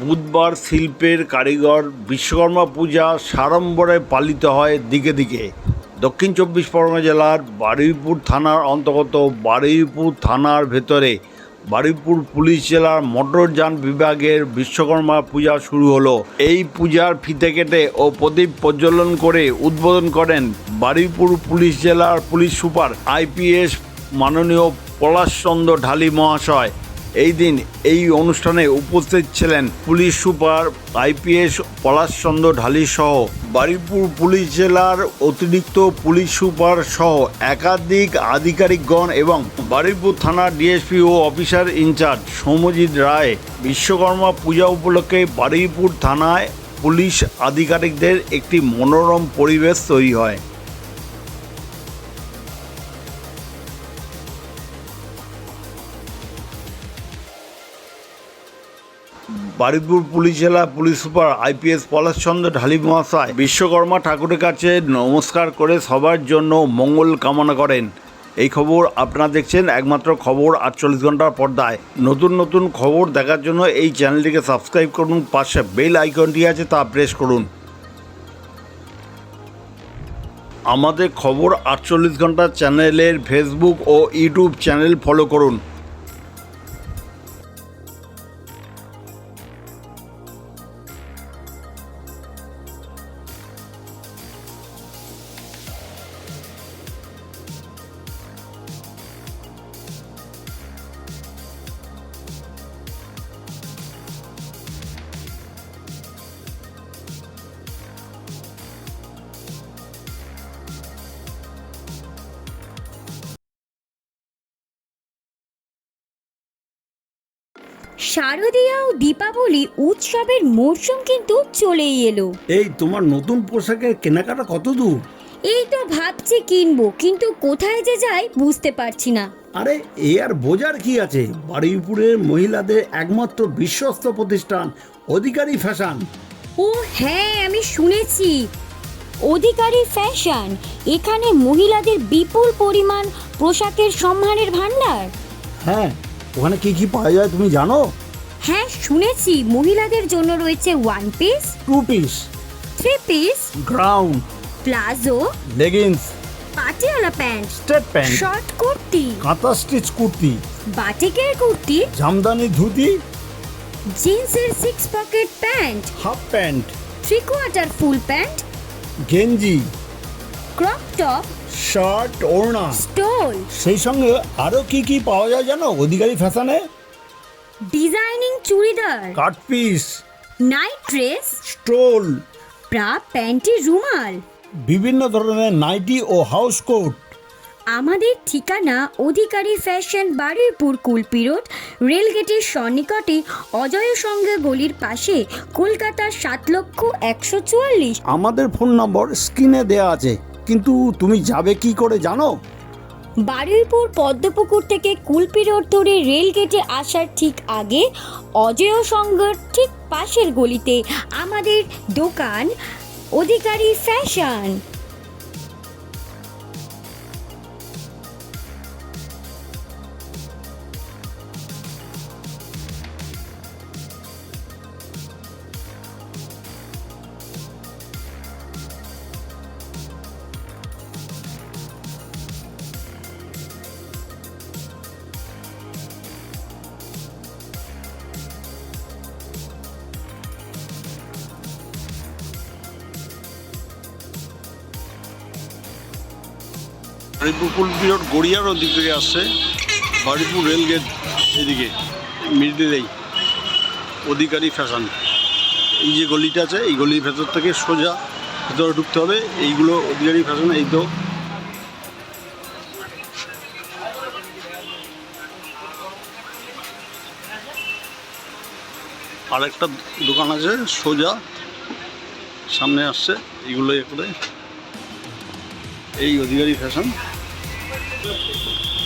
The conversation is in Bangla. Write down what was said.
বুধবার শিল্পের কারিগর বিশ্বকর্মা পূজা সাড়ম্বরে পালিত হয় দিকে দিকে। দক্ষিণ চব্বিশ পরগনা জেলার বারুইপুর থানার অন্তর্গত বারুইপুর থানার ভেতরে বারুইপুর পুলিশ জেলার মোটরযান বিভাগের বিশ্বকর্মা পূজা শুরু হলো। এই পূজার ফিতে কেটে ও প্রদীপ প্রজ্বলন করে উদ্বোধন করেন বারুইপুর পুলিশ জেলার পুলিশ সুপার আইপিএস মাননীয় পলাশচন্দ্র ঢালি মহাশয়। এই দিন এই অনুষ্ঠানে উপস্থিত ছিলেন police super, IPS, Palashchandra Dhali সহ বারুইপুর পুলিশ জেলার অতিরিক্ত পুলিশ সুপার সহ একাধিক আধিকারিকগণ এবং বারুইপুর থানার ডিএসপি ও অফিসার ইনচার্জ সৌম্যজিৎ রায় বিশ্বকর্মা পূজা উপলক্ষে বারুইপুর থানায় পুলিশ আধিকারিকদের একটি মনোরম পরিবেশ তৈরি হয়। বারুইপুর পুলিশ জেলা police super IPS Palashchandra Dhali মহাশয় বিশ্বকর্মা ঠাকুরের কাছে নমস্কার করে সবার জন্য মঙ্গল কামনা করেন। এই খবর আপনারা দেখছেন একমাত্র খবর আটচল্লিশ ঘণ্টার পর্দায়। নতুন নতুন খবর দেখার জন্য এই চ্যানেলটিকে সাবস্ক্রাইব করুন, পাশে বেল আইকনটি আছে তা প্রেস করুন। আমাদের খবর আটচল্লিশ ঘণ্টা চ্যানেলের ফেসবুক ও ইউটিউব চ্যানেল ফলো করুন। শারদীয়া ও দীপাবলি উৎসবের মরশুম কিন্তু চলেই এলো। এই তোমার নতুন পোশাকের কেনাকাটা কত দূর? এই তো ভাবছি কিনবো কিন্তু কোথায় যে যাই বুঝতে পারছি না। আরে এ আর বোঝার কি আছে? বারুইপুরের মহিলাদের একমাত্র বিশ্বস্ত প্রতিষ্ঠান অধিকারী ফ্যাশন। ও হ্যাঁ আমি শুনেছি। অধিকারী ফ্যাশন এখানে মহিলাদের বিপুল পরিমাণ পোশাকের সম্মানের ভান্ডার হ্যাঁ ওখানে কি কি পাওয়া যায় তুমি জানো? হ্যাঁ শুনেছি। মহিলাদের জন্য রয়েছে one piece two piece three piece ground palazzo leggings Patiala pant step pant short kurti kantha stitch kurti. বাটিকের কুর্তি জামদানি ধুতি. জিন্সের six pocket pant half pant three quarter full pant গেঞ্জি. ক্রপ টপ শার্ট ওড়না স্টোল সেই সঙ্গে আরও কি কি পাওয়া যায় জানো? অধিকারী ফ্যাশনে? Designing churidar. Cut piece night dress stole bra panty রুমাল বিভিন্ন ধরনের নাইটি ও হাউস কোট আমাদের ঠিকানা অধিকারী ফ্যাশন বারুইপুর কুলপি রোড রেলগেটের সন্নিকটে অজয় সঙ্গে গলির পাশে কলকাতার সাত লক্ষ একশো চুয়াল্লিশ। আমাদের ফোন নম্বর স্ক্রিনে দেওয়া আছে। কিন্তু তুমি যাবে কি করে জানো? বারুইপুর পদ্মপুকুর থেকে কুলপি রোড ধরে রেলগেটে আসার ঠিক আগে অজয় সংঘর ঠিক পাশের গলিতে আমাদের দোকান, অধিকারী ফ্যাশন। বাড়িপুর কুলপিরোড গড়িয়ার ওদিক থেকে আসছে। বাড়িপুর রেলগেট এদিকে, মিডিলেই, অধিকারী ফ্যাশন। এই যে গলিটা আছে, এই গলির ভেতর থেকে সোজা ভেতরে ঢুকতে হবে। এইগুলো অধিকারী ফ্যাশন, এই তো। আর একটা দোকান আছে, সোজা সামনে আসছে এইগুলো করে। এই অধিকারী ফ্যাশন। Thank you.